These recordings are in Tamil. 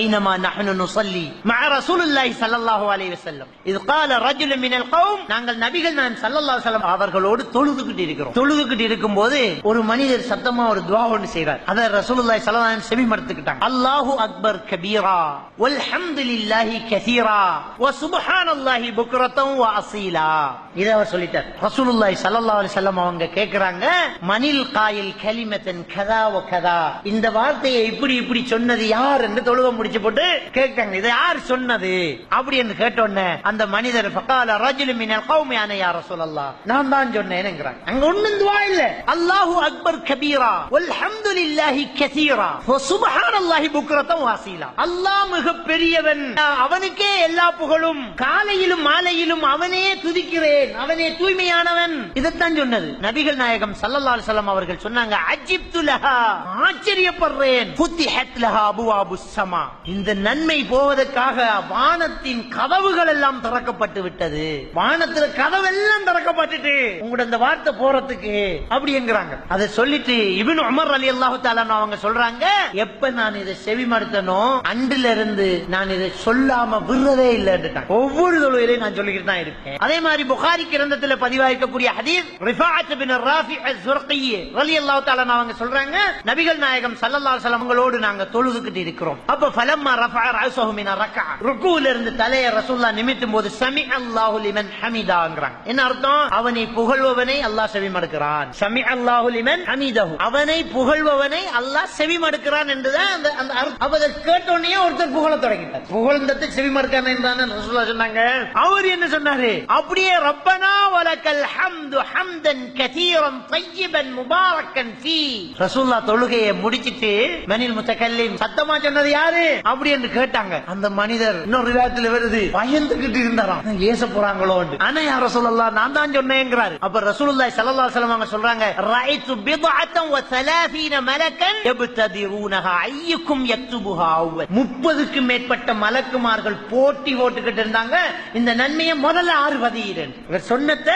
بينما نحن نصلي مع رسول الله صلى الله عليه وسلم إذ قال رجل من القوم நாங்கள் நபிகள் நான் ஸல்லல்லாஹு அலைஹி வஸல்லம் அவர்களோடு தொழுதுகிட்டு இருக்கிறோம் தொழுதுகிட்டு இருக்கும்போது ஒரு மனிதர் சத்தமா ஒரு துஆ ஒன்று செய்றார் அத ரசூலுல்லாஹி ஸல்லல்லாஹு அலைஹி வஸல்லம் செவி மடுத்துக்கிட்டாங்க அல்லாஹு அக்பர் கபீரா வல்ஹம்துலில்லாஹி கஸீரா வ சுப்ஹானல்லாஹி புக்ரத்தன் வ அஸீலா இத அவர் சொல்லிட்டார் ரசூலுல்லாஹி ஸல்லல்லாஹு அலைஹி வஸல்லம் அவங்க கேக்குறாங்க மனில் காயில் கலிமத்தன் கதா வ கதா இந்த வார்த்தையை இப்படி இப்படி சொன்னது யார் என்று தொழுக பிடிச்சு போட்டு கேட்டாங்க இதை யார் சொன்னது? அப்படி என்று அந்த மனிதர் பக்கால ரஜுலு மினல் கௌமி யார சொல்லலாம் நான் தான் சொன்னேன் அங்க ஒண்ணும் துவா இல்ல. அல்லாஹு அக்பர் கபீரா வல்ஹம்துலில்லாஹி கசீரா வ சுப்ஹானல்லாஹி வாசிலா. அல்லாஹ் மிக பெரியவன் அவனுக்கே எல்லா புகழும். காலையிலும் மாலையிலும் அவனே துதிக்கிறேன். அவனே தூய்மையானவன். இதைத்தான் சொன்னது. நபிகள் நாயகம் ஸல்லல்லாஹு அலைஹி அவர்கள் சொன்னாங்க அஜிப்து லஹா ஆச்சரியப்படுறேன். ஃபுத்திஹத் லஹா அபுவாபுஸ் சமா. இந்த நன்மை போவதற்காக வானத்தின் கதவுகள் எல்லாம் திறக்கப்பட்டு விட்டது. வானத்துல கதவு எல்லாம் திறக்கப்பட்டுட்டு உங்களோட இந்த வார்த்தை போறதுக்கு அப்படிங்கிறாங்க அதை சொல்லிட்டு இப்னு உமர் ரலியல்லாஹு தஆலா அவங்க சொல்றாங்க எப்ப நான் இதை செவி மறுத்தனோ அன்றில இருந்து நான் இதை சொல்லாம விடுறதே இல்லைன்னு ஒவ்வொரு தொழுவிலையும் நான் சொல்லிக்கிட்டு தான் இருக்கேன். அதே மாதிரி புகாரி கிரந்தத்துல பதிவாயிருக்கக்கூடிய ஹதீஸ் ரிஃபாத் பின் ராஃபி சுரக்கி ரலி அல்லாஹு தஆலா அவங்க சொல்றாங்க நபிகள் நாயகம் சல்லல்லா சலமங்களோடு நாங்க தொழுதுகிட்டு இருக்கிறோம். அப்ப ஃபலம்மா ரஃபஅ ரஅஸஹு மின ரக்அ ருக்குல இருந்து தலையை ரசூல்லா நிமித்தும் போது சமி அல்லாஹு லிமன் ஹமிதாங்கறாங்க என்ன அர்த்தம் அவனை புகழ்பவனை அல்லாஹ் செவி மடுக்கிறான் சமி அல்லாஹு லிமன் ஹமிதஹு அவனை புகழ்பவனை அல்லாஹ் செவி மடுக்கிறான் என்றுதான் அந்த அந்த அவர் கேட்ட உடனே கேட்டோடனே ஒருத்தர் புகழ தொடங்கிட்டார் புகழ்ந்தது செவி மடுக்கிறான் என்றான சொன்னாங்க அவர் என்ன சொன்னாரு அப்படியே ரப்பனா வலக்கல் ஹம்து ஹம்தன் கதீரம் தய்யிபன் முபாரக்கன் ஃபீ ரசூல்லா தொழுகையை முடிச்சிட்டு மனில் முத்தகல்லிம் சத்தமா சொன்னது யாரு அப்படி என்று கேட்டாங்க. அந்த மனிதர் இன்னொரு ரிவாயத்துல வருது. பயந்துகிட்டு இருந்தாராம். ஏச போறாங்களோ ஆனா யார் ரசூலுல்லா நான் தான் சொன்னேங்கிறாரு அப்ப ரசூலுல்லாஹி ஸல்லல்லாஹு அலைஹி வஸல்லம் சொல்றாங்க ரைத்து பித்அத்தன் வ 30 மலக்கன் யப்ததிரூனஹா ஐயுக்கும் யக்துபுஹா அவ்வல் 30க்கு மேற்பட்ட மலக்குமார்கள் போட்டி போட்டுக்கிட்டு இருந்தாங்க. இந்த நன்மையை முதல்ல ஆறு பதியிரன் இவர் சொன்னத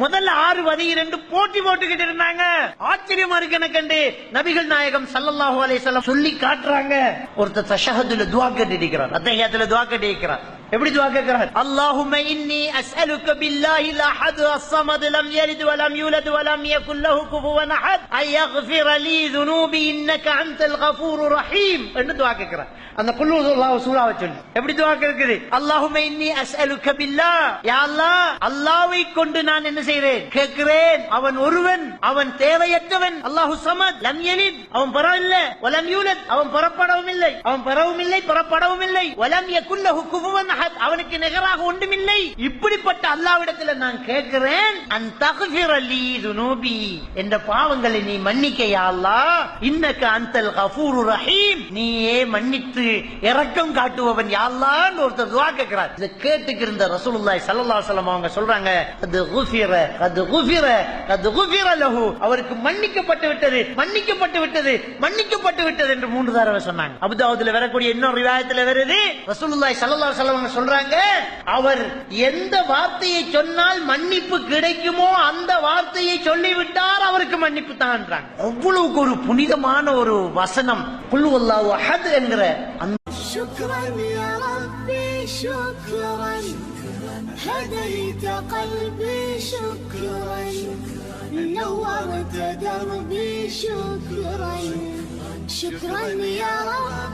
முதல்ல ஆறு வதியிரண்டு போட்டி போட்டுக்கிட்டு இருந்தாங்க. ஆச்சரியமா இருக்கு எனக்கு கண்டு. நபிகள் நாயகம் ஸல்லல்லாஹு அலைஹி சொல்லி காட்டுறாங்க. ஒருத்தர் தஷஹதுல துவா கேட்டு இருக்கிறார். அத்தஹியாத்துல துஆ இருக்கிறார். எப்படி துவா கேட்கிறார் அல்லாஹும இன்னி அஸ்அலுக்கு பில்லாஹி அஹத் அஸ்ஸமத் லம் யலித் வலம் யூலத் வலம் யகுல் லஹு குஃபுவன் அஹத் ஐ யக்ஃபிர லீ ذுனூபி இன்னக அன்தல் கஃபூரு ரஹீம் என்று துவா கேட்கிறார் அந்த குல்லு அல்லாஹ் சூராவை சொல்லி எப்படி துவா கேட்குது அல்லாஹும இன்னி அஸ்அலுக்கு பில்லாஹ் யா அல்லாஹ் அல்லாஹ்வை கொண்டு நான் என்ன செய்கிறேன் கேட்கிறேன் அவன் ஒருவன் அவன் தேவையற்றவன் அல்லாஹ் சமத் லம் யலித் அவன் பிறவில்லை இல்லை வலம் யூலத் அவன் பரப்படவும் இல்லை அவன் பரவும் இல்லை பரப்படவும் இல்லை வலம் யகுல் லஹு குஃபுவன் அஹத் அவனுக்கு நிகராக ஒன்றுமில்லை. இப்படிப்பட்ட அல்லாவிடத்தில் நான் கேட்கிறேன் அன் தக்ஃபிர லீ துனூபி. என்ற பாவங்களை நீ மன்னிக்க யா அல்லாஹ். இன்னக கஃபூரு ரஹீம். நீயே மன்னித்து இரக்கம் காட்டுபவன் யாழ்லான்னு ஒருத்தர் துவா கேட்கிறார். இதை கேட்டுக்கிருந்த ரசூலுல்லாய் சல்லல்லா சலம் அவங்க சொல்றாங்க அது குஃபிர அது குஃபிர அது குஃபிர லஹு. அவருக்கு மன்னிக்கப்பட்டு விட்டது மன்னிக்கப்பட்டு விட்டது மன்னிக்கப்பட்டு விட்டது என்று மூன்று தடவை சொன்னாங்க. அபுதாபத்தில் வரக்கூடிய இன்னொரு விவாதத்தில் வருது ரசூலுல்லாய் சல்லல்லா சலம் வஸல்லம் சொல்றாங்க அவர் எந்த வார்த்தையை சொன்னால் மன்னிப்பு கிடைக்குமோ அந்த வார்த்தையை சொல்லிவிட்டார் அவருக்கு மன்னிப்பு தான்ன்றாங்க அவ்வளவுக்கு ஒரு புனிதமான ஒரு வசனம் குல்லு அல்லாஹு அஹத் என்கிற அந்த شكرا يا ربي شكرا هديت قلبي شكرا نورت دربي شكرا شكرا يا رب